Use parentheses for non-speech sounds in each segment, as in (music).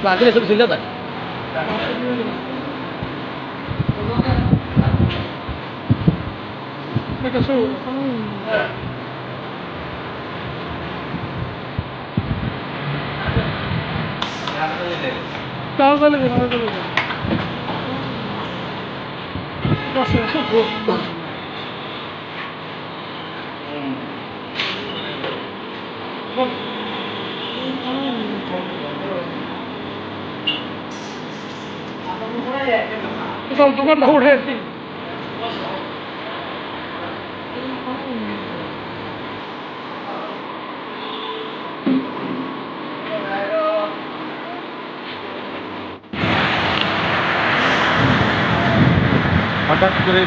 Lagi dia sudah tak? Mereka suruh. সব দোকানটা উঠে হঠাৎ করে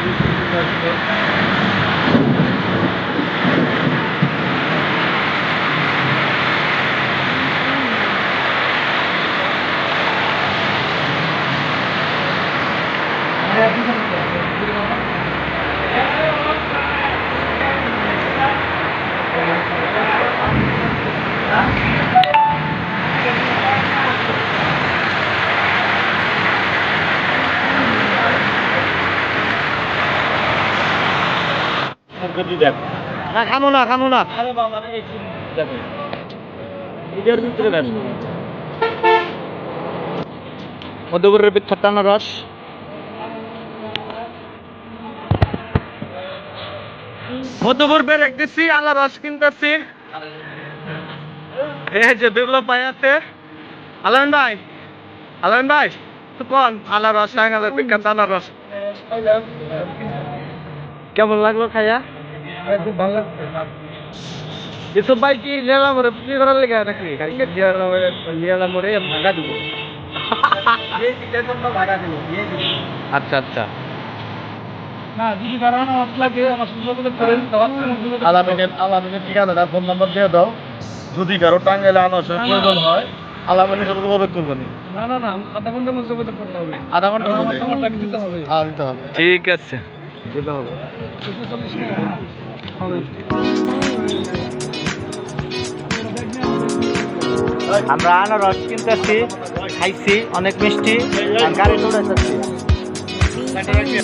মুখগতি দেখ। না খামো না খামো না। আরে বাবা এই দেখো। এটার ভিতরে দেখ। বিখ্যাত বের আনারস কিনতেছি। এই যে বিপ্লব ভাই আছে। আলান ভাই আলান ভাই তো কোন বিখ্যাত আনারস কেমন লাগল খাইয়া? খুব ভালো লাগছে এসব ভাই কি লেলা মরে বিক্রি করার লেগে নাকি? লেলা মরে ভাগা দিব। (laughs) আচ্ছা আচ্ছা। না যদি কারণ আমার আমার সুন্দর করে আলামিনের আলামিনের ঠিকানাটা ফোন নাম্বার দিয়ে দাও। যদি কারও টাঙ্গাইলে প্রয়োজন হয় আলামিনের সাথে যোগাযোগ করবেন। না না না আধা ঘণ্টার মধ্যে যোগাযোগ করতে হবে। আধা ঘণ্টা মধ্যে? দিতে হবে। হ্যাঁ দিতে হবে। ঠিক আছে। দিতে হবে। আমরা আনারস কিনতেছি খাইছি অনেক মিষ্টি গাড়ি চড়ে যাচ্ছি